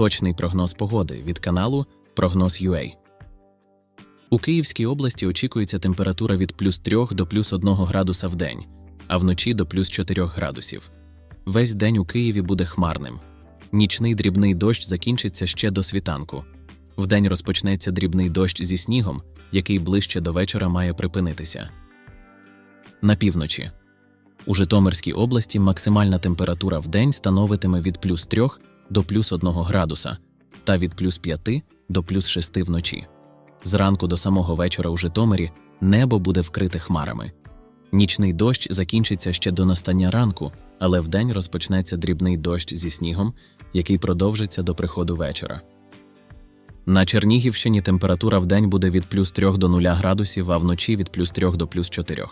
Точний прогноз погоди від каналу Прогноз UA. У Київській області очікується температура від плюс 3 до плюс 1 градуса в день, а вночі до плюс 4 градусів. Весь день у Києві буде хмарним. Нічний дрібний дощ закінчиться ще до світанку. Вдень розпочнеться дрібний дощ зі снігом, який ближче до вечора має припинитися. На півночі. У Житомирській області максимальна температура в день становитиме від плюс 3 до плюс 1 градуса та від плюс 5 до плюс 6 вночі. Зранку до самого вечора у Житомирі небо буде вкрите хмарами. Нічний дощ закінчиться ще до настання ранку, але вдень розпочнеться дрібний дощ зі снігом, який продовжиться до приходу вечора. На Чернігівщині температура вдень буде від плюс 3 до 0 градусів, а вночі від плюс 3 до плюс 4.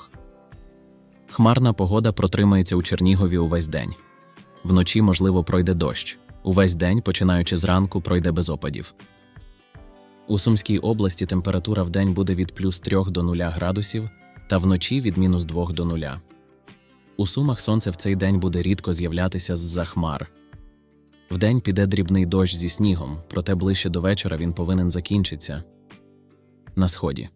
Хмарна погода протримається у Чернігові увесь день. Вночі, можливо, пройде дощ. Увесь день, починаючи зранку, пройде без опадів. У Сумській області температура вдень буде від плюс 3 до 0 градусів та вночі від мінус 2 до 0. У Сумах сонце в цей день буде рідко з'являтися з-за хмар. Вдень піде дрібний дощ зі снігом, проте ближче до вечора він повинен закінчитися. На сході.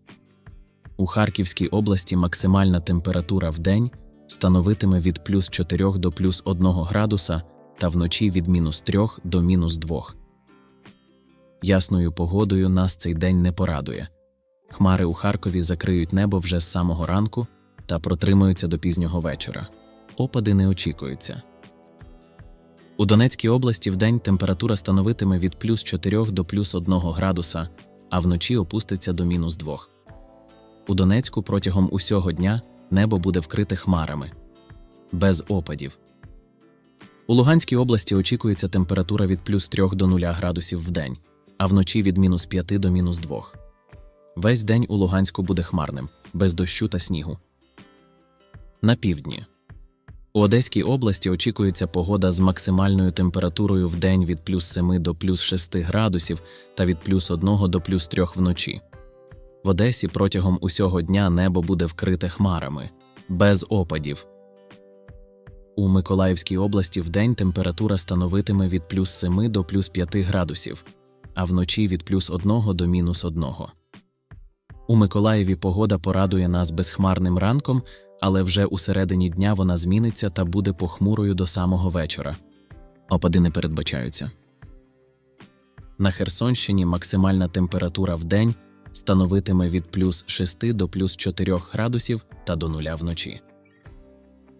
У Харківській області максимальна температура в день становитиме від плюс 4 до плюс 1 градуса та вночі від мінус 3 до мінус 2. Ясною погодою нас цей день не порадує. Хмари у Харкові закриють небо вже з самого ранку та протримаються до пізнього вечора. Опади не очікуються. У Донецькій області вдень температура становитиме від плюс 4 до плюс 1 градуса, а вночі опуститься до мінус 2. У Донецьку протягом усього дня небо буде вкрите хмарами, без опадів. У Луганській області очікується температура від плюс 3 до 0 градусів в день, а вночі від мінус 5 до мінус 2. Весь день у Луганську буде хмарним, без дощу та снігу. На півдні. У Одеській області очікується погода з максимальною температурою в день від плюс 7 до плюс 6 градусів та від плюс 1 до плюс 3 вночі. В Одесі протягом усього дня небо буде вкрите хмарами, без опадів. У Миколаївській області вдень температура становитиме від плюс 7 до плюс 5 градусів, а вночі від плюс 1 до мінус 1. У Миколаєві погода порадує нас безхмарним ранком, але вже у середині дня вона зміниться та буде похмурою до самого вечора. Опади не передбачаються. На Херсонщині максимальна температура в день становитиме від плюс 6 до плюс 4 градусів та до нуля вночі.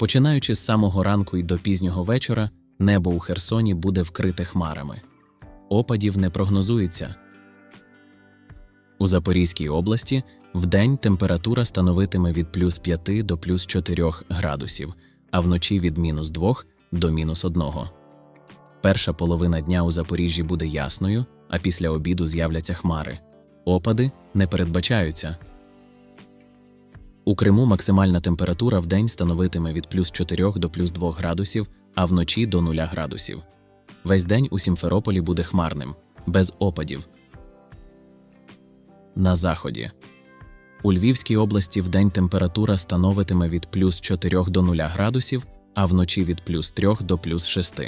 Починаючи з самого ранку і до пізнього вечора, небо у Херсоні буде вкрите хмарами. Опадів не прогнозується. У Запорізькій області вдень температура становитиме від плюс 5 до плюс 4 градусів, а вночі від мінус 2 до мінус 1. Перша половина дня у Запоріжжі буде ясною, а після обіду з'являться хмари. Опади не передбачаються. У Криму максимальна температура в день становитиме від плюс 4 до плюс 2 градусів, а вночі до 0 градусів. Весь день у Сімферополі буде хмарним, без опадів. На заході. У Львівській області вдень температура становитиме від плюс 4 до 0 градусів, а вночі від плюс 3 до плюс 6.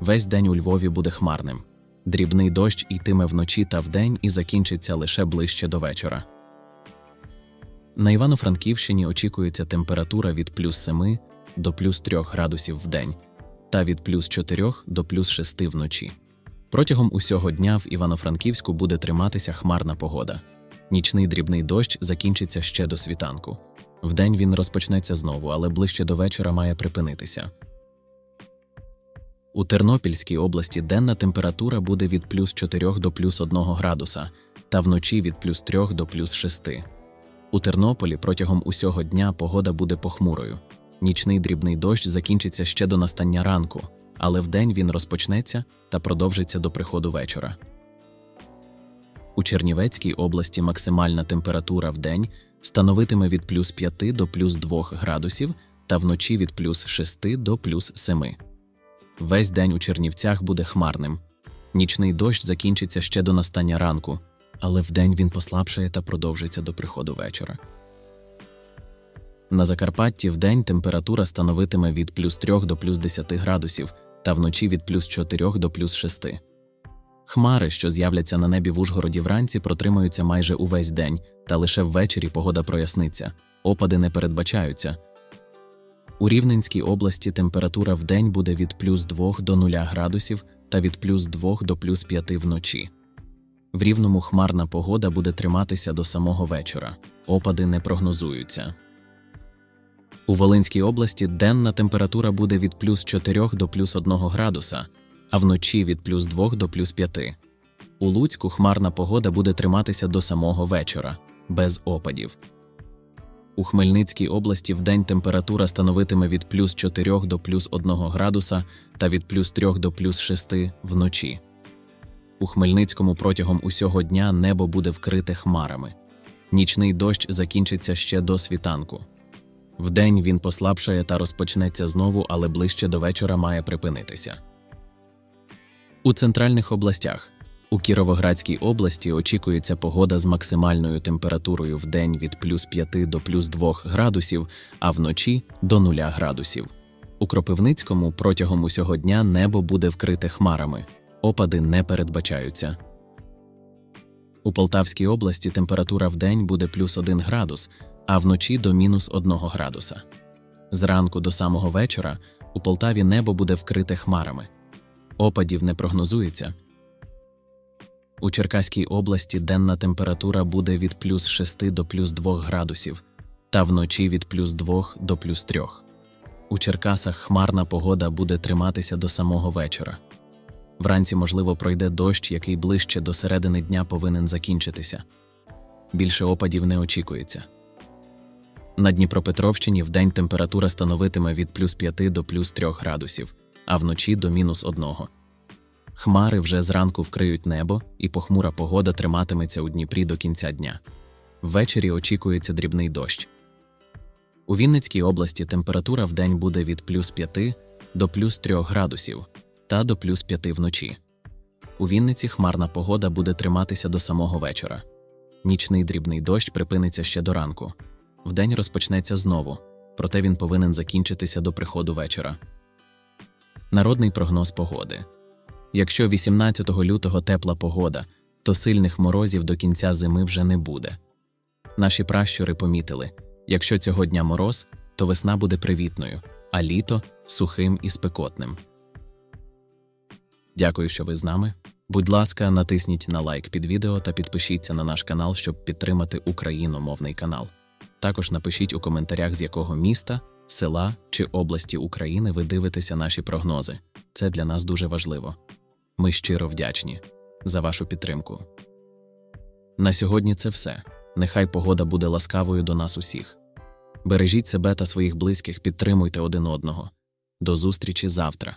Весь день у Львові буде хмарним. Дрібний дощ йтиме вночі та вдень і закінчиться лише ближче до вечора. На Івано-Франківщині очікується температура від плюс 7 до плюс 3 градусів в день та від плюс 4 до плюс 6 вночі. Протягом усього дня в Івано-Франківську буде триматися хмарна погода. Нічний дрібний дощ закінчиться ще до світанку. Вдень він розпочнеться знову, але ближче до вечора має припинитися. У Тернопільській області денна температура буде від плюс 4 до плюс 1 градуса, та вночі від плюс 3 до плюс 6. У Тернополі протягом усього дня погода буде похмурою. Нічний дрібний дощ закінчиться ще до настання ранку, але вдень він розпочнеться та продовжиться до приходу вечора. У Чернівецькій області максимальна температура в день становитиме від плюс 5 до плюс 2 градусів та вночі від плюс 6 до плюс 7. Весь день у Чернівцях буде хмарним. Нічний дощ закінчиться ще до настання ранку, але вдень він послабшає та продовжиться до приходу вечора. На Закарпатті вдень температура становитиме від плюс 3 до плюс 10 градусів та вночі від плюс 4 до плюс 6. Хмари, що з'являться на небі в Ужгороді вранці, протримаються майже увесь день, та лише ввечері погода проясниться. Опади не передбачаються. У Рівненській області температура в день буде від плюс 2 до 0 градусів та від плюс 2 до плюс 5 вночі. В рівному хмарна погода буде триматися до самого вечора. Опади не прогнозуються. У Волинській області денна температура буде від плюс 4 до плюс 1 градуса, а вночі від плюс 2 до плюс 5. У Луцьку хмарна погода буде триматися до самого вечора, без опадів. У Хмельницькій області вдень температура становитиме від плюс 4 до плюс 1 градуса та від плюс 3 до плюс 6 вночі. У Хмельницькому протягом усього дня небо буде вкрите хмарами. Нічний дощ закінчиться ще до світанку. Вдень він послабшає та розпочнеться знову, але ближче до вечора має припинитися. У центральних областях у Кіровоградській області очікується погода з максимальною температурою в день від плюс 5 до плюс 2 градусів, а вночі до 0 градусів. У Кропивницькому протягом усього дня небо буде вкрите хмарами, опади не передбачаються. У Полтавській області температура в день буде плюс 1 градус, а вночі до мінус 1 градуса. Зранку до самого вечора у Полтаві небо буде вкрите хмарами. Опадів не прогнозується. У Черкаській області денна температура буде від плюс 6 до плюс 2 градусів, та вночі від плюс 2 до плюс 3. У Черкасах хмарна погода буде триматися до самого вечора. Вранці, можливо, пройде дощ, який ближче до середини дня повинен закінчитися. Більше опадів не очікується. На Дніпропетровщині вдень температура становитиме від плюс 5 до плюс 3 градусів, а вночі до мінус 1. Хмари вже зранку вкриють небо, і похмура погода триматиметься у Дніпрі до кінця дня. Ввечері очікується дрібний дощ. У Вінницькій області температура вдень буде від плюс 5 до плюс 3 градусів та до плюс 5 вночі. У Вінниці хмарна погода буде триматися до самого вечора. Нічний дрібний дощ припиниться ще до ранку. Вдень розпочнеться знову, проте він повинен закінчитися до приходу вечора. Народний прогноз погоди. Якщо 18 лютого тепла погода, то сильних морозів до кінця зими вже не буде. Наші пращури помітили якщо цього дня мороз, то весна буде привітною, а літо сухим і спекотним. Дякую, що ви з нами. Будь ласка, натисніть на лайк під відео та підпишіться на наш канал, щоб підтримати україномовний канал. Також напишіть у коментарях, з якого міста, села чи області України ви дивитеся наші прогнози. Це для нас дуже важливо. Ми щиро вдячні за вашу підтримку. На сьогодні це все. Нехай погода буде ласкавою до нас усіх. Бережіть себе та своїх близьких, підтримуйте один одного. До зустрічі завтра,